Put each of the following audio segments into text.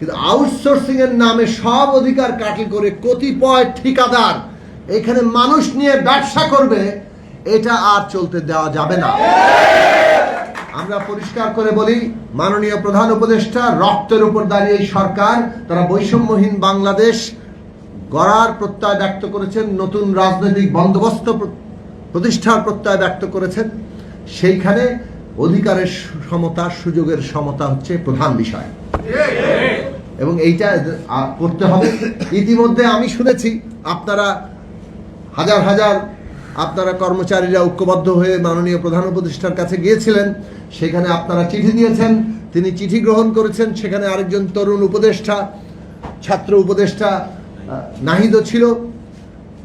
কিন্তু আউটসোর্সিং এর নামে সব অধিকার কাটল করে কতিপয় ঠিকাদার এখানে মানুষ নিয়ে ব্যবসা করবে, এটা আর চলতে দেওয়া যাবে না। আমরা পরিষ্কার করে বলি, মাননীয় প্রধান উপদেষ্টা, রক্তের উপর দাঁড়িয়ে এই সরকার, তারা বৈষম্যহীন বাংলাদেশ গড়ার প্রত্যয় ব্যক্ত করেছেন, নতুন রাজনৈতিক বন্দোবস্ত প্রতিষ্ঠার প্রত্যয় ব্যক্ত করেছেন। সেইখানে অধিকারের সমতা, সুযোগের সমতা হচ্ছে প্রধান বিষয়। এবং এইটা করতে হবে। ইতিমধ্যে আমি শুনেছি আপনারা হাজার হাজার আপনারা কর্মচারীরা ঐক্যবদ্ধ হয়ে মাননীয় প্রধান উপদেষ্টার কাছে গিয়েছিলেন। সেখানে আপনারা চিঠি দিয়েছেন তিনি চিঠি গ্রহণ করেছেন। সেখানে আরেকজন তরুণ উপদেষ্টা ছাত্র উপদেষ্টা আহ, নাহিদও ছিল।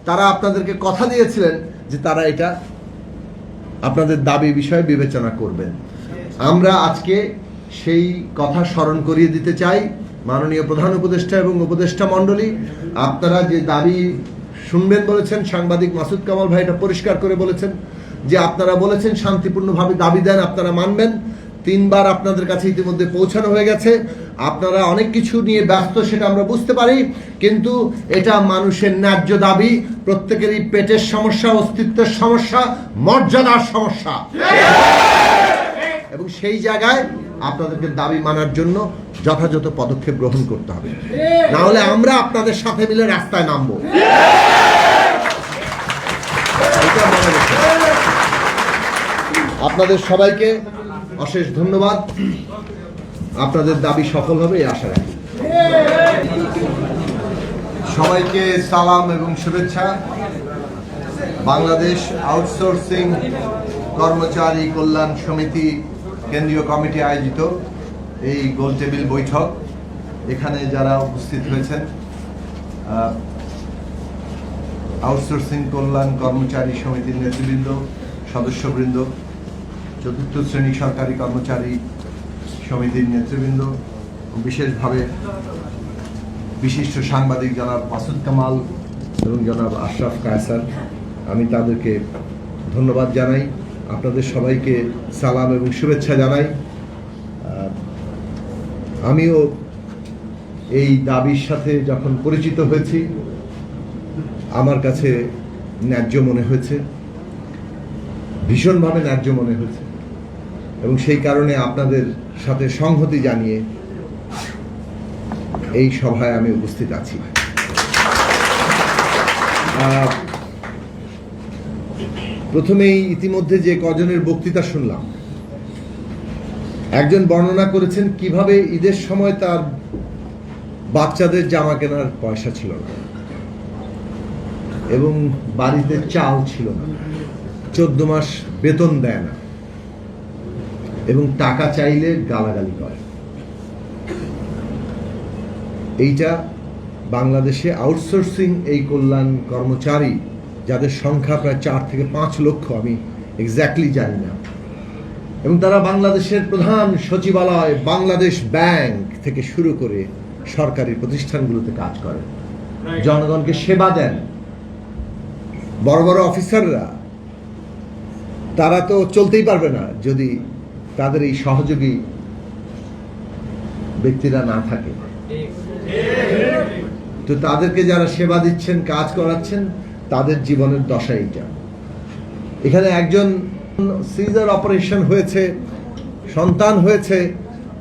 তারা আপনাদেরকে কথা দিয়েছিলেন যে তারা এটা আপনাদের দাবি বিষয়ে বিবেচনা করবেন। আমরা আজকে সেই কথা স্মরণ করিয়ে দিতে চাই। মাননীয় প্রধান উপদেষ্টা এবং উপদেষ্টা মণ্ডলী আপনারা যে দাবি শুনবেন বলেছেন সাংবাদিক মাসুদ কামাল ভাই এটা পরিষ্কার করে বলেছেন যে আপনারা বলেছেন শান্তিপূর্ণভাবে দাবি দেন আপনারা মানবেন। তিনবার আপনাদের কাছে ইতিমধ্যে পৌঁছানো হয়ে গেছে। আপনারা অনেক কিছু নিয়ে ব্যস্ত সেটা আমরা বুঝতে পারি কিন্তু এটা মানুষের ন্যায্য দাবি। প্রত্যেকেরই পেটের সমস্যা অস্তিত্বের সমস্যা মর্যাদার সমস্যা। এবং সেই জায়গায় আপনাদেরকে দাবি মানার জন্য যথাযথ পদক্ষেপ গ্রহণ করতে হবে। না হলে আমরা আপনাদের সাথে মিলে রাস্তায় নামবো। আপনাদের সবাইকে অশেষ ধন্যবাদ। আপনাদের দাবি সফল হবে, এই আশা রাখি। সবাইকে সালাম এবং শুভেচ্ছা। বাংলাদেশ আউটসোর্সিং কর্মচারী কল্যাণ সমিতি কেন্দ্রীয় কমিটি আয়োজিত এই গোল টেবিল বৈঠক। এখানে যারা উপস্থিত হয়েছেন আউটসোর্সিং কল্যাণ কর্মচারী সমিতির নেতৃবৃন্দ, সদস্যবৃন্দ, চতুর্থ শ্রেণি সরকারি কর্মচারী সমিতির নেতৃবৃন্দ বিশেষভাবে বিশিষ্ট সাংবাদিক জনাব মাসুদ কামাল এবং জনাব আশরাফ কায়সার, আমি তাদেরকে ধন্যবাদ জানাই। আপনাদের সবাইকে সালাম এবং শুভেচ্ছা জানাই। আমিও এই দাবির সাথে যখন পরিচিত হয়েছি, আমার কাছে ন্যায্য মনে হয়েছে, ভীষণভাবে ন্যায্য মনে হয়েছে এবং সেই কারণে আপনাদের সাথে সংহতি জানিয়ে এই সভায় আমি উপস্থিত আছি। প্রথমেই ইতিমধ্যে যে কজনের বক্তৃতা শুনলাম। একজন বর্ণনা করেছেন, কীভাবে ঈদের সময় তার বাচ্চাদের জামা কেনার পয়সা ছিল না এবং বাড়িতে চাল ছিল না। চোদ্দ মাস বেতন দেয় না এবং টাকা চাইলে গালাগালি করে। এইটা বাংলাদেশে আউটসোর্সিং এই কল্যাণ কর্মচারী যাদের সংখ্যা প্রায় চার থেকে পাঁচ লক্ষ আমি এক্স্যাক্টলি জানি না। এবং তারা বাংলাদেশের প্রধান সচিবালয় বাংলাদেশ ব্যাংক থেকে শুরু করে সরকারি প্রতিষ্ঠানগুলোতে কাজ করে। জনগণকে সেবা দেন। বড় বড় অফিসাররা তারা তো চলতেই পারবে না যদি তাদের এই সহযোগী ব্যক্তিরা না থাকে। তো তাদেরকে যারা সেবা দিচ্ছেন কাজ করাচ্ছেন তাদের জীবনের দশা এইটা। এখানে একজন সিজার অপারেশন হয়েছে সন্তান হয়েছে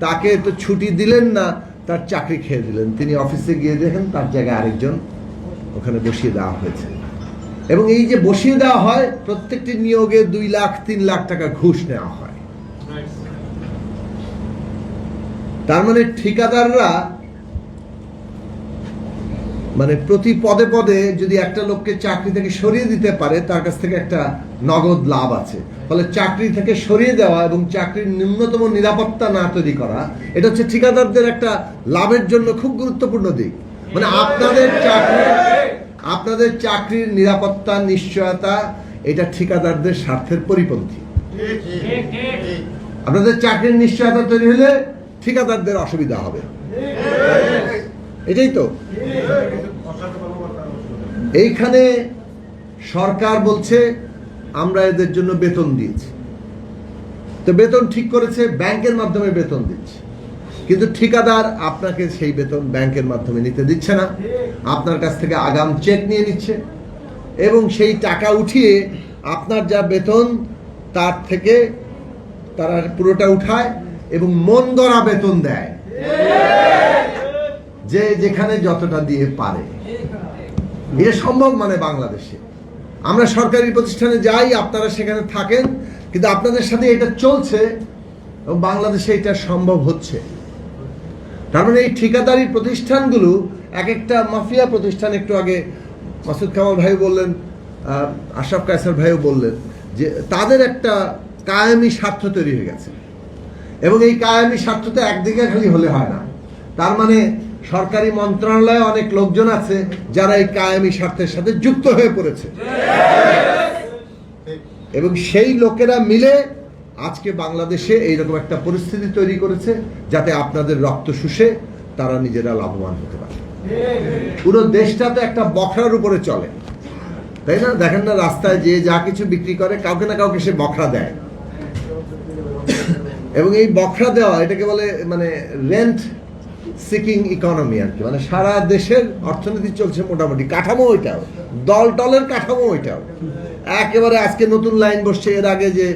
তাকে তো ছুটি দিলেন না তার চাকরি খেয়ে দিলেন। তিনি অফিসে গিয়ে দেখেন তার জায়গায় আরেকজন ওখানে বসিয়ে দেওয়া হয়েছে। এবং এই যে বসিয়ে দেওয়া হয় প্রত্যেকটি নিয়োগে দুই লাখ তিন লাখ টাকা ঘুষ নেওয়া হয়। তার মানে ঠিকাদাররা মানে প্রতি পদে পদে যদি একটা লোককে চাকরি থেকে সরিয়ে দিতে পারে, তার কাছ থেকে একটা নগদ লাভ আছে। ফলে চাকরি থেকে সরিয়ে দেওয়া এবং চাকরির ন্যূনতম নিরাপত্তা না তৈরি করা, এটা হচ্ছে ঠিকাদারদের একটা লাভের জন্য খুব গুরুত্বপূর্ণ দিক। মানে আপনাদের চাকরি, আপনাদের চাকরির নিরাপত্তা, নিশ্চয়তা, এটা ঠিকাদারদের স্বার্থের পরিপন্থী। আপনাদের চাকরির নিশ্চয়তা তৈরি হলে ঠিকাদারদের অসুবিধা হবে। এটাই তো। এইখানে সরকার বলছে, আমরা এদের জন্য বেতন দিয়েছি। তো বেতন ঠিক করেছে, ব্যাংকের মাধ্যমে বেতন দিচ্ছে। কিন্তু ঠিকাদার আপনাকে সেই বেতন ব্যাংকের মাধ্যমে নিতে দিচ্ছে না। আপনার কাছ থেকে আগাম চেক নিয়ে নিচ্ছে। এবং সেই টাকা উঠিয়ে আপনার যা বেতন, তার থেকে তারা পুরোটা উঠায় এবং মন গড়া বেতন দেয়। যে যেখানে যতটা দিয়ে পারে। এটা সম্ভব মানে বাংলাদেশে। আমরা সরকারি প্রতিষ্ঠানে যাই, আপনারা সেখানে থাকেন, কিন্তু আপনাদের সাথে এটা চলছে এবং বাংলাদেশে এটা সম্ভব হচ্ছে। তার মানে এই ঠিকাদারি প্রতিষ্ঠানগুলো এক একটা মাফিয়া প্রতিষ্ঠান, একটু আগে মাসুদ কামাল ভাই বললেন আশরাফ কায়সার ভাইও বললেন যে তাদের একটা কায়েমি স্বার্থ তৈরি হয়ে গেছে। এবং এই কায়েমি স্বার্থটা একদিকে খালি হলে হয় না। তার মানে সরকারি মন্ত্রণালয়ে অনেক লোকজন আছে যারা এই কায়েমি স্বার্থের সাথে যুক্ত হয়ে পড়েছে। এবং সেই লোকেরা মিলে আজকে বাংলাদেশে এইরকম একটা পরিস্থিতি তৈরি করেছে যাতে আপনাদের রক্ত শুষে তারা নিজেরা লাভবান হতে পারে। পুরো দেশটা তো একটা বখরার উপরে চলে। তাই না? দেখেন না রাস্তায় যে যা কিছু বিক্রি করে, কাউকে না কাউকে সে বখরা দেয়। এবং এই বখরা দেওয়া, এটাকে বলে মানে রেন্ট সিকিং ইকোনমি আর কি। মানে সারা দেশের অর্থনীতি চলছে মোটামুটি। কাঠামো ওইটাও। দল টলের কাঠামো ওইটাও। একেবারে আজকে নতুন লাইন বসছে। এর আগে যে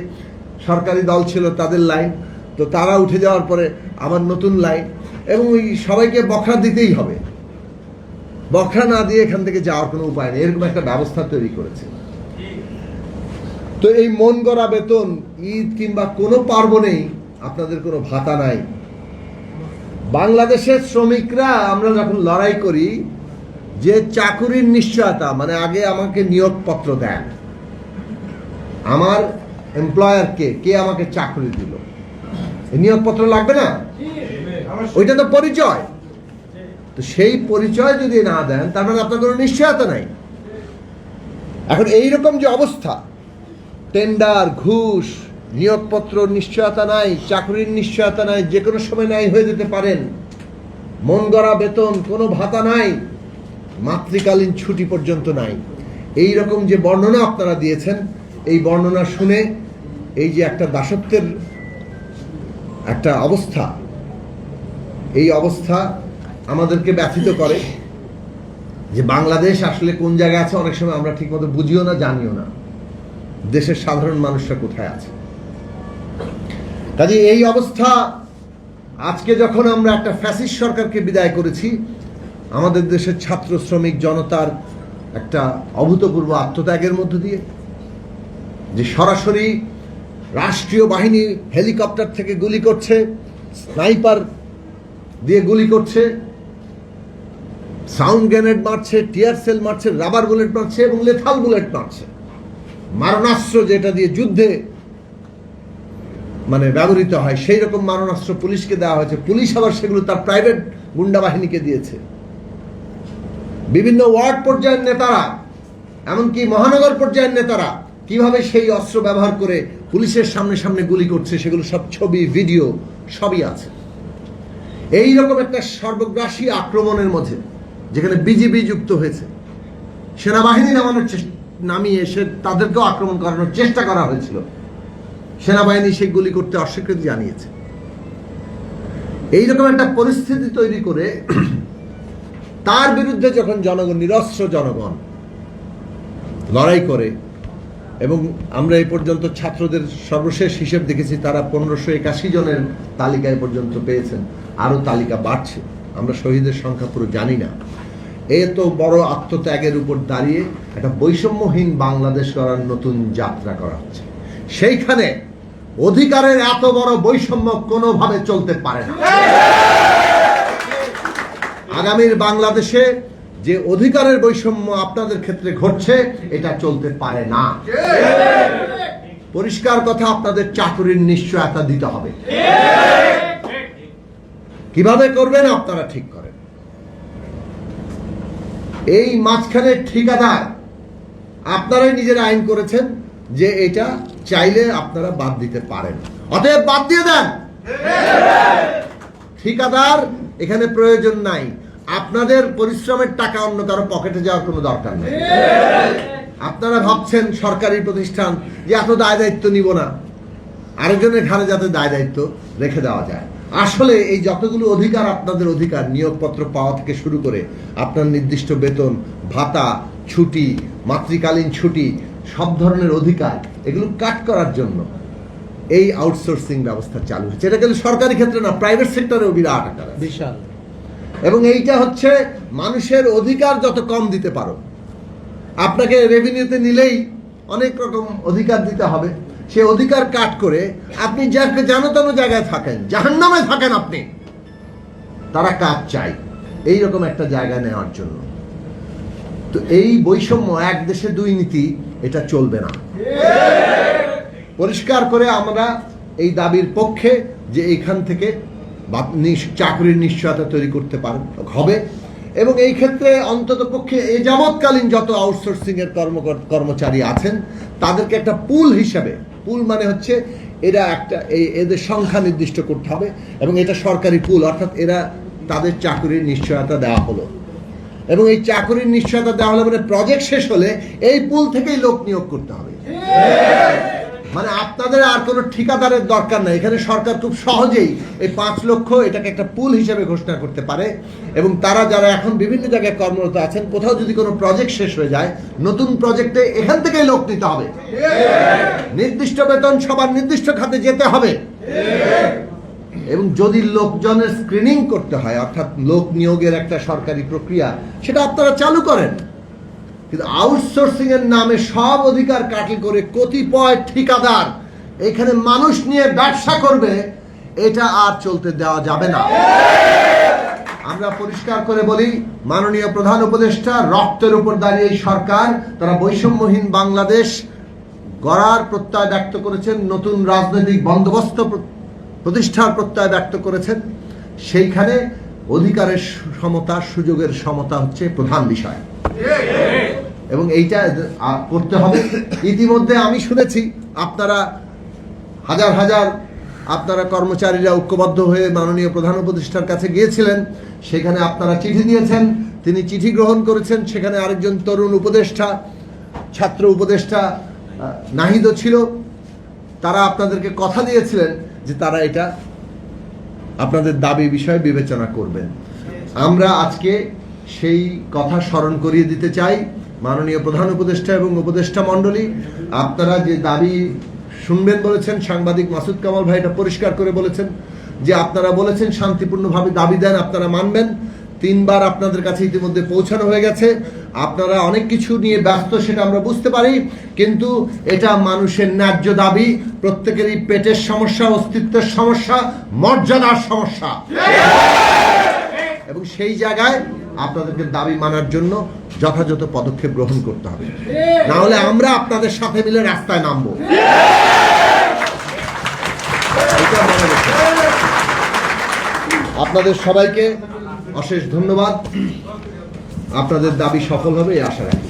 সরকারি দল ছিল তাদের লাইন। তো তারা উঠে যাওয়ার পরে আবার নতুন লাইন। এবং ওই সবাইকে বখরা দিতেই হবে। বখরা না দিয়ে এখান থেকে যাওয়ার কোনো উপায় নেই। এরকম একটা ব্যবস্থা তৈরি করেছে। তো এই মন গড়া বেতন, ঈদ কিংবা কোনো পার্বণেই আপনাদের কোনো ভাতা নাই। বাংলাদেশের শ্রমিকরা আমরা যখন লড়াই করি, যে চাকুরির নিশ্চয়তা মানে আগে আমাকে নিয়োগপত্র দেন। আমার এমপ্লয়ারকে কে আমাকে চাকরি দিল? নিয়োগপত্র লাগবে না? ওইটা তো পরিচয়। তো সেই পরিচয় যদি না দেন, তার মানে আপনার কোনো নিশ্চয়তা নাই। এখন এইরকম যে অবস্থা, টেন্ডার, ঘুষ নিয়োগপত্র নিশ্চয়তা নাই, চাকরির নিশ্চয়তা নাই, যে কোনো সময় নাই হয়ে যেতে পারেন। মন গড়া বেতন, কোনো ভাতা নাই, মাতৃকালীন ছুটি পর্যন্ত নাই। এই রকম যে বর্ণনা আপনারা দিয়েছেন, এই বর্ণনা শুনে এই যে একটা দাসত্বের একটা অবস্থা, এই অবস্থা আমাদেরকে ব্যথিত করে যে বাংলাদেশ আসলে কোন জায়গায় আছে, অনেক সময় আমরা ঠিকমতো বুঝিও না, জানিও না। দেশের সাধারণ মানুষরা কোথায় আছে? কাজে এই অবস্থা, আজকে যখন আমরা একটা ফ্যাসিস সরকারকে বিদায় করেছি, আমাদের দেশের ছাত্র শ্রমিক জনতার একটা অভূতপূর্ব আত্মত্যাগের মধ্য দিয়ে, যে সরাসরি রাষ্ট্রীয় বাহিনী হেলিকপ্টার থেকে গুলি করছে, স্নাইপার দিয়ে গুলি করছে, সাউন্ড গ্রেনেড মারছে, টিয়ার সেল মারছে, রাবার বুলেট মারছে এবং লেথাল বুলেট মারছে। মারণাস্ত্র যেটা দিয়ে যুদ্ধে মানে ব্যবহৃত হয় সেই রকম মারণাস্ত্র পুলিশকে দেওয়া হয়েছে। পুলিশ আবার সেগুলো তার প্রাইভেট গুন্ডা বাহিনীকে দিয়েছে। বিভিন্ন ওয়ার্ড পর্যায়ের নেতারা, এমনকি মহানগর পর্যায়ের নেতারা কীভাবে সেই অস্ত্র ব্যবহার করে পুলিশের সামনে সামনে গুলি করছে, সেগুলো সব ছবি, ভিডিও, সবই আছে। এই রকম একটা সর্বগ্রাসী আক্রমণের মধ্যে, যেখানে বিজিবি যুক্ত হয়েছে, সেনাবাহিনী নামানোর চেষ্টা নামিয়ে এসে তাদেরকেও আক্রমণ করানোর চেষ্টা করা হয়েছিল। সেনাবাহিনী সেই গুলি করতে অস্বীকৃতি জানিয়েছে। এইরকম একটা পরিস্থিতি তৈরি করে তার বিরুদ্ধে যখন জনগণ, নিরস্ত্র জনগণ লড়াই করে এবং আমরা এই পর্যন্ত ছাত্রদের সর্বশেষ হিসেব দেখেছি, তারা পনেরোশো একাশি জনের তালিকায় পর্যন্ত পেয়েছেন। আরও তালিকা বাড়ছে। আমরা শহীদের সংখ্যা পুরো জানি না। এ তো বড় আত্মত্যাগের উপর দাঁড়িয়ে একটা বৈষম্যহীন বাংলাদেশ করার নতুন যাত্রা করা হচ্ছে। সেইখানে অধিকারের এত বড় বৈষম্য কোনোভাবে চলতে পারে না। আগামীর বাংলাদেশে যে অধিকারের বৈষম্য আপনাদের ক্ষেত্রে ঘটছে, এটা চলতে পারে না। পরিষ্কার কথা, আপনাদের চাকরির নিশ্চয়তা দিতে হবে। কীভাবে করবেন আপনারা ঠিক করেন। এই মাঝখানে ঠিকাদার, আপনারাই নিজের আইন করেছেন যে এটা চাইলে আপনারা বাদ দিতে পারেন। অতএব বাদ দিয়ে দেন। ঠিকাদার, এখানে প্রয়োজন নাই। আপনাদের পরিশ্রমের টাকা অন্য কারও পকেটে যাওয়ার কোনো দরকার নেই। আপনারা ভাবছেন সরকারি প্রতিষ্ঠান, যে এত দায় দায়িত্ব নিব না। আরেকজনের ঘাড়ে যাতে দায় দায়িত্ব রেখে দেওয়া যায়। আসলে এই যতগুলো অধিকার আপনাদের অধিকার, নিয়োগপত্র পাওয়া থেকে শুরু করে আপনার নির্দিষ্ট বেতন, ভাতা, ছুটি, মাতৃকালীন ছুটি সব ধরনের অধিকার এগুলো কাট করার জন্য এই আউটসোর্সিং ব্যবস্থা চালু হচ্ছে এটা কিন্তু সরকারি ক্ষেত্রে না প্রাইভেট সেক্টরেও বিরাট আকার। বিশাল। এবং এইটা হচ্ছে মানুষের অধিকার যত কম দিতে পারো আপনাকে রেভিনিউতে নিলেই অনেক রকম অধিকার দিতে হবে। সে অধিকার কাট করে আপনি যাকে জানতাম জায়গায় থাকেন জাহান্নামে থাকেন আপনি। তারা কাজ চাই এই রকম একটা জায়গা নেওয়ার জন্য। তো এই বৈষম্য এক দেশে দুই নীতি এটা চলবে না। পরিষ্কার করে আমরা এই দাবির পক্ষে যে এইখান থেকে চাকরির নিশ্চয়তা তৈরি করতে পারেন হবে এবং এই ক্ষেত্রে অন্তত পক্ষে এ যাবৎকালীন যত আউটসোর্সিং এর কর্ম কর্মচারী আছেন, তাদেরকে একটা পুল হিসাবে, পুল মানে হচ্ছে এরা একটা, এই এদের সংখ্যা নির্দিষ্ট করতে হবে এবং এটা সরকারি পুল, অর্থাৎ এরা তাদের চাকরির নিশ্চয়তা দেওয়া হলো। এবং এই চাকরির নিশ্চয়তা দেওয়া হলে মানে প্রজেক্ট শেষ হলে এই পুল থেকেই লোক নিয়োগ করতে হবে। মানে আপনাদের আর কোনো ঠিকাদারের দরকার নাই। এখানে সরকার খুব সহজেই এই পাঁচ লক্ষ এটাকে একটা পুল হিসেবে ঘোষণা করতে পারে এবং তারা যারা এখন বিভিন্ন জায়গায় কর্মরত আছেন, কোথাও যদি কোনো প্রজেক্ট শেষ হয়ে যায়, নতুন প্রজেক্টে এখান থেকেই লোক নিতে হবে। নির্দিষ্ট বেতন সবার নির্দিষ্ট খাতে যেতে হবে। এবং যদি লোকজনের স্ক্রিনিং করতে হয়, অর্থাৎ লোক নিয়োগের একটা সরকারি প্রক্রিয়া, সেটা আপনারা চালু করেন। কিন্তু আউটসোর্সিং এর নামে সব অধিকার কাটল করে কতিপয় ঠিকাদার এখানে মানুষ নিয়ে ব্যবসা করবে, এটা আর চলতে দেওয়া যাবে না। আমরা পরিষ্কার করে বলি, মাননীয় প্রধান উপদেষ্টা, রক্তের উপর দাঁড়িয়ে এই সরকার, তারা বৈষম্যহীন বাংলাদেশ গড়ার প্রত্যয় ব্যক্ত করেছেন, নতুন রাজনৈতিক বন্দোবস্ত প্রতিষ্ঠার প্রত্যয় ব্যক্ত করেছেন। সেইখানে অধিকারের সমতা, সুযোগের সমতা হচ্ছে প্রধান বিষয়। এবং এইটা করতে হবে। ইতিমধ্যে আমি শুনেছি, আপনারা হাজার হাজার আপনারা কর্মচারীরা ঐক্যবদ্ধ হয়ে মাননীয় প্রধান উপদেষ্টার কাছে গিয়েছিলেন। সেখানে আপনারা চিঠি দিয়েছেন, তিনি চিঠি গ্রহণ করেছেন। সেখানে আরেকজন তরুণ উপদেষ্টা, ছাত্র উপদেষ্টা নাহিদও ছিল। তারা আপনাদেরকে কথা দিয়েছিলেন। যে তারা এটা আপনাদের দাবি বিষয়ে বিবেচনা করবেন। আমরা আজকে সেই কথা স্মরণ করিয়ে দিতে চাই। মাননীয় প্রধান উপদেষ্টা এবং উপদেষ্টা মণ্ডলী, আপনারা যে দাবি শুনবেন বলেছেন, সাংবাদিক মাসুদ কামাল ভাই এটা পরিষ্কার করে বলেছেন, যে আপনারা বলেছেন শান্তিপূর্ণভাবে দাবি দেন, আপনারা মানবেন। তিনবার আপনাদের কাছে ইতিমধ্যে পৌঁছানো হয়ে গেছে। আপনারা অনেক কিছু নিয়ে ব্যস্ত, সেটা আমরা বুঝতে পারি, কিন্তু এটা মানুষের ন্যায্য দাবি। প্রত্যেকেরই পেটের সমস্যা, অস্তিত্বের সমস্যা, মর্যাদার সমস্যা। এবং সেই জায়গায় আপনাদেরকে দাবি মানার জন্য যথাযথ পদক্ষেপ গ্রহণ করতে হবে। না হলে আমরা আপনাদের সাথে মিলে রাস্তায় নামবো। আপনাদের সবাইকে অশেষ ধন্যবাদ। আপনাদের দাবি সফল হবে এই আশা রাখি।